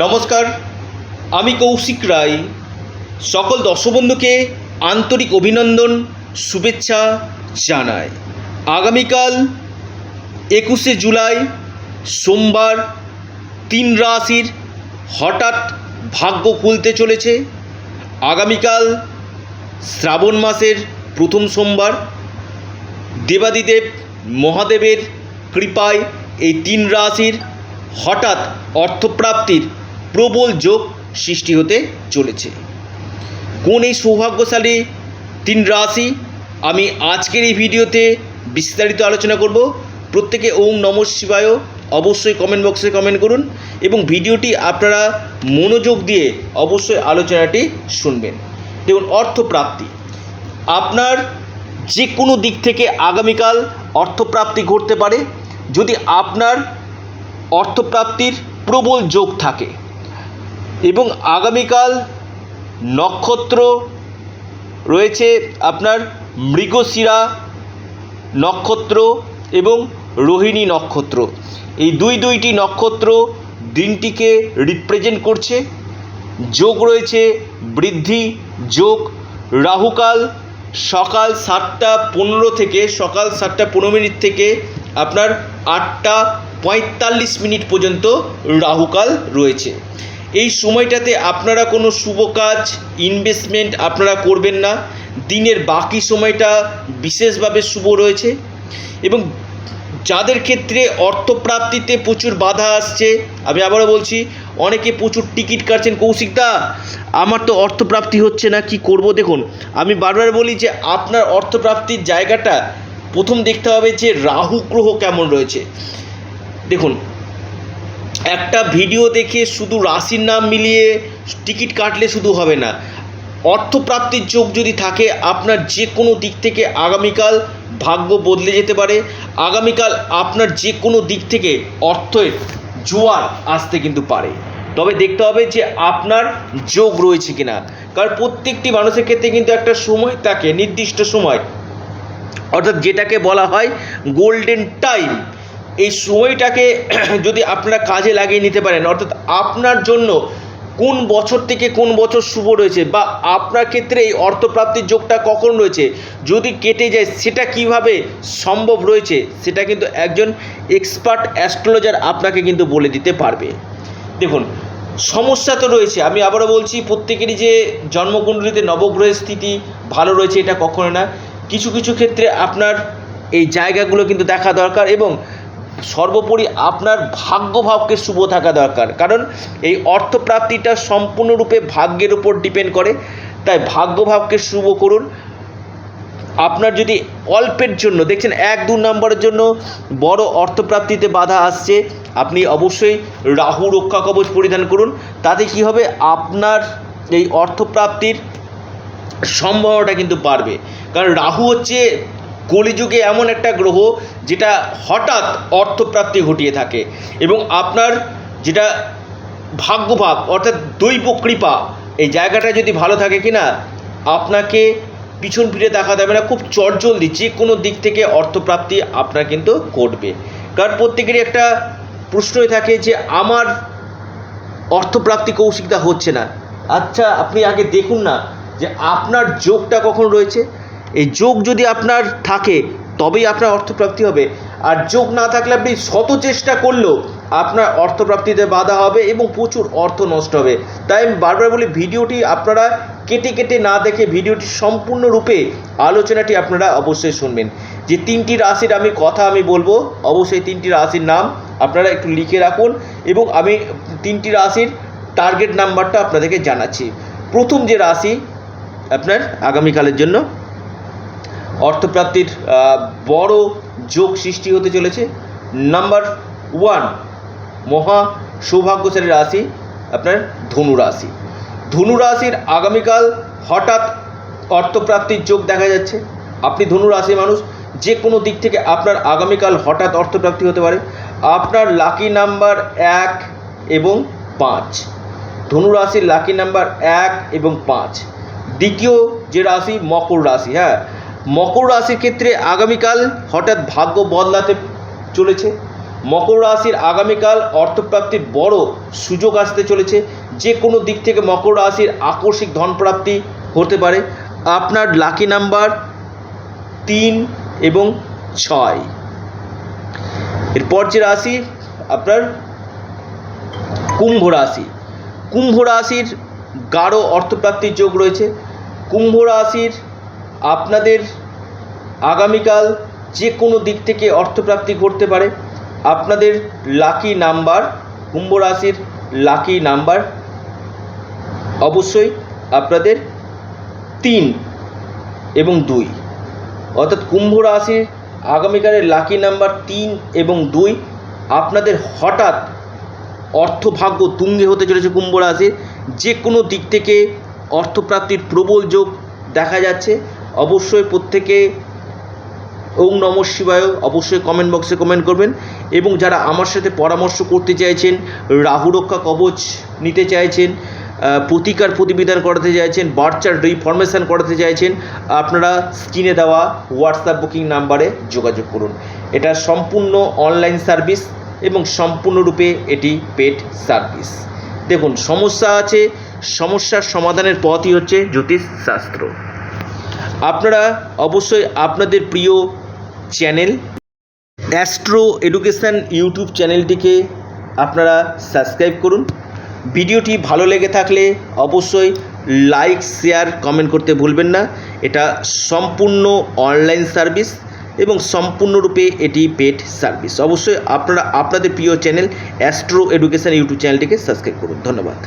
নমস্কার, আমি কৌশিক রায়। সকল দর্শক বন্ধুকে আন্তরিক অভিনন্দন, শুভেচ্ছা জানাই। আগামীকাল একুশে জুলাই, সোমবার, তিন রাশির হঠাৎ ভাগ্য খুলতে চলেছে। আগামীকাল শ্রাবণ মাসের প্রথম সোমবার। দেবাদিদেব মহাদেবের কৃপায় এই তিন রাশির হঠাৎ অর্থপ্রাপ্তির প্রবল যোগ সৃষ্টি হতে চলেছে। কোন এই সৌভাগ্যশালী তিন রাশি আমি আজকের এই ভিডিওতে বিস্তারিত আলোচনা করব। প্রত্যেকে ওম নম শিবায় অবশ্যই কমেন্ট বক্সে কমেন্ট করুন এবং ভিডিওটি আপনারা মনোযোগ দিয়ে অবশ্যই আলোচনাটি শুনবেন। দেখুন, অর্থপ্রাপ্তি। আপনার যে কোনো দিক থেকে আগামীকাল অর্থপ্রাপ্তি ঘটতে পারে। যদি আপনার অর্থপ্রাপ্তির প্রবল যোগ থাকে এবং আগামীকাল নক্ষত্র রয়েছে আপনার মৃগশিরা নক্ষত্র এবং রোহিণী নক্ষত্র। এই দুই দুইটি নক্ষত্র দিনটিকে রিপ্রেজেন্ট করছে। যোগ রয়েছে বৃদ্ধি, যোগ রাহুকাল সকাল সাতটা পনেরো থেকে, সকাল সাতটা পনেরো মিনিট থেকে আপনার আটটা পঁয়তাল্লিশ মিনিট পর্যন্ত রাহুকাল রয়েছে। এই সময়টাতে আপনারা কোনো শুভ কাজ ইনভেস্টমেন্ট আপনারা করবেন না। দিনের বাকি সময়টা বিশেষভাবে শুভ রয়েছে এবং যাদের ক্ষেত্রে অর্থপ্রাপ্তিতে প্রচুর বাধা আসছে, আমি আবারও বলছি, অনেকে প্রচুর টিকিট কাটছেন। কৌশিকদা আমার তো অর্থপ্রাপ্তি হচ্ছে না, কি করব দেখুন, আমি বারবার বলি যে আপনার অর্থপ্রাপ্তির জায়গাটা প্রথম দেখতে হবে যে রাহু গ্রহ কেমন রয়েছে। দেখুন একটা ভিডিও দেখে শুধু রাশির নাম মিলিয়ে টিকিট কাটলে শুধু হবে না। অর্থপ্রাপ্তির যোগ যদি থাকে, আপনার যে কোনো দিক থেকে আগামীকাল ভাগ্য বদলে যেতে পারে। আগামীকাল আপনার যে কোনো দিক থেকে অর্থের জোয়ার আসতে কিন্তু পারে। তবে দেখতে হবে যে আপনার যোগ রয়েছে কিনা। কারণ প্রত্যেকটি মানুষের ক্ষেত্রে কিন্তু একটা সময় থাকে, নির্দিষ্ট সময়। অর্থাৎ যেটাকে বলা হয় গোল্ডেন টাইম এই সময়টাকে যদি আপনারা কাজে লাগিয়ে নিতে পারেন, অর্থাৎ আপনার জন্য কোন বছর থেকে কোন বছর শুভ রয়েছে বা আপনার ক্ষেত্রে এই অর্থপ্রাপ্তির যোগটা কখন রয়েছে, যদি কেটে যায় সেটা কীভাবে সম্ভব রয়েছে, সেটা কিন্তু একজন এক্সপার্ট অ্যাস্ট্রোলজার আপনাকে কিন্তু বলে দিতে পারবে। দেখুন, সমস্যা তো রয়েছে। আমি আবারও বলছি, প্রত্যেকেরই যে জন্মকুণ্ডলিতে নবগ্রহের স্থিতি ভালো রয়েছে এটা কখনো না। কিছু কিছু ক্ষেত্রে আপনার এই জায়গাগুলো কিন্তু দেখা দরকার এবং সর্বোপরি আপনার ভাগ্যভাবকে শুভ থাকা দরকার। কারণ এই অর্থপ্রাপ্তিটা সম্পূর্ণরূপে ভাগ্যের উপর ডিপেন্ড করে। তাই ভাগ্যভাবকে শুভ করুন। আপনার যদি অল্পের জন্য, দেখছেন এক, দু নম্বরের জন্য বড় অর্থপ্রাপ্তিতে বাধা আসছে, আপনি অবশ্যই রাহু রক্ষা কবচ পরিধান করুন। তাতে কি হবে? আপনার এই অর্থপ্রাপ্তির সম্ভাবনাটা কিন্তু বাড়বে। কারণ রাহু হচ্ছে কলিযুগে এমন একটা গ্রহ যেটা হঠাৎ অর্থপ্রাপ্তি ঘটিয়ে থাকে এবং আপনার যেটা ভাগ্যভাব অর্থাৎ দৈব কৃপা, এই জায়গাটা যদি ভালো থাকে কি না, আপনাকে পিছন ফিরে দেখা যাবে না, খুব চটজলদি, যে কোনো দিক থেকে অর্থপ্রাপ্তি আপনার কিন্তু ঘটবে। কারণ প্রত্যেকেরই একটা প্রশ্নই থাকে যে, আমার অর্থপ্রাপ্তি কৌশিকতা হচ্ছে না। আচ্ছা আপনি আগে দেখুন না যে আপনার যোগটা কখন রয়েছে। এই যোগ যদি আপনার থাকে, তবেই আপনার অর্থপ্রাপ্তি হবে। আর যোগ না থাকলে আপনি শত চেষ্টা করলেও আপনার অর্থপ্রাপ্তিতে বাধা হবে এবং প্রচুর অর্থ নষ্ট হবে। তাই আমি বারবার বলি, ভিডিওটি আপনারা কেটে কেটে না দেখে ভিডিওটি সম্পূর্ণরূপে আলোচনাটি আপনারা অবশ্যই শুনবেন। যে তিনটি রাশির আমি কথা আমি বলব, অবশ্যই তিনটি রাশির নাম আপনারা একটু লিখে রাখুন এবং আমি তিনটি রাশির টার্গেট নাম্বারটা আপনাদেরকে জানাচ্ছি। প্রথম যে রাশি আপনার আগামীকালের জন্য অর্থপ্রাপ্তির বড় যোগ সৃষ্টি হতে চলেছে। নাম্বার ওয়ান মহা সৌভাগ্যশালী রাশি আপনার ধনু রাশি। ধনু রাশির আগামীকাল হঠাৎ অর্থপ্রাপ্তির যোগ দেখা যাচ্ছে। আপনি ধনু রাশির মানুষ, যে কোনো দিক থেকে আপনার আগামীকাল হঠাৎ অর্থপ্রাপ্তি হতে পারে। আপনার লাকি নাম্বার এক এবং পাঁচ। ধনু রাশির লাকি নাম্বার এক এবং পাঁচ। দ্বিতীয় যে রাশি, মকর রাশি হ্যাঁ? মকর রাশির ক্ষেত্রে আগামীকাল হঠাৎ ভাগ্য বদলাতে চলেছে। মকর রাশির আগামীকাল অর্থপ্রাপ্তির বড় সুযোগ আসতে চলেছে। যে কোনো দিক থেকে মকর রাশির আকস্মিক ধনপ্রাপ্তি হতে পারে। আপনার লাকি নাম্বার তিন এবং ছয়। এরপর যে রাশি, আপনার কুম্ভ রাশি। কুম্ভ রাশির গাঢ় অর্থপ্রাপ্তির যোগ রয়েছে। কুম্ভ রাশির আপনাদের আগামীকাল যে কোনো দিক থেকে অর্থপ্রাপ্তি ঘটতে পারে। আপনাদের লাকি নাম্বার কুম্ভ রাশির লাকি নাম্বার অবশ্যই আপনাদের তিন এবং দুই। অর্থাৎ কুম্ভ রাশির আগামীকালের লাকি নাম্বার তিন এবং দুই। আপনাদের হঠাৎ অর্থভাগ্য তুঙ্গে হতে চলেছে কুম্ভ রাশির। যে কোনো দিক থেকে অর্থপ্রাপ্তির প্রবল যোগ দেখা যাচ্ছে। অবশ্যই প্রত্যেকে ওং নম শিবায় অবশ্যই কমেন্ট বক্সে কমেন্ট করবেন। এবং যারা আমার সাথে পরামর্শ করতে চাইছেন রাহু রক্ষা কবচ নিতে চাইছেন প্রতিকার প্রতিবিধান করাতে চাইছেন বার্চার রিফরমেশন করাতে চাইছেন, আপনারা স্ক্রিনে দেওয়া হোয়াটসঅ্যাপ বুকিং নাম্বারে যোগাযোগ করুন। এটা সম্পূর্ণ অনলাইন সার্ভিস এবং সম্পূর্ণরূপে এটি পেড সার্ভিস দেখুন, সমস্যা আছে, সমস্যার সমাধানের পথই হচ্ছে জ্যোতিষশাস্ত্র। আপনারা অবশ্যই আপনাদের প্রিয় চ্যানেল অ্যাস্ট্রো এডুকেশান ইউটিউব চ্যানেলটিকে আপনারা সাবস্ক্রাইব করুন। ভিডিওটি ভালো লেগে থাকলে অবশ্যই লাইক, শেয়ার, কমেন্ট করতে ভুলবেন না। এটা সম্পূর্ণ অনলাইন সার্ভিস এবং সম্পূর্ণরূপে এটি পেড সার্ভিস। অবশ্যই আপনারা আপনাদের প্রিয় চ্যানেল অ্যাস্ট্রো এডুকেশান ইউটিউব চ্যানেলটিকে সাবস্ক্রাইব করুন। ধন্যবাদ।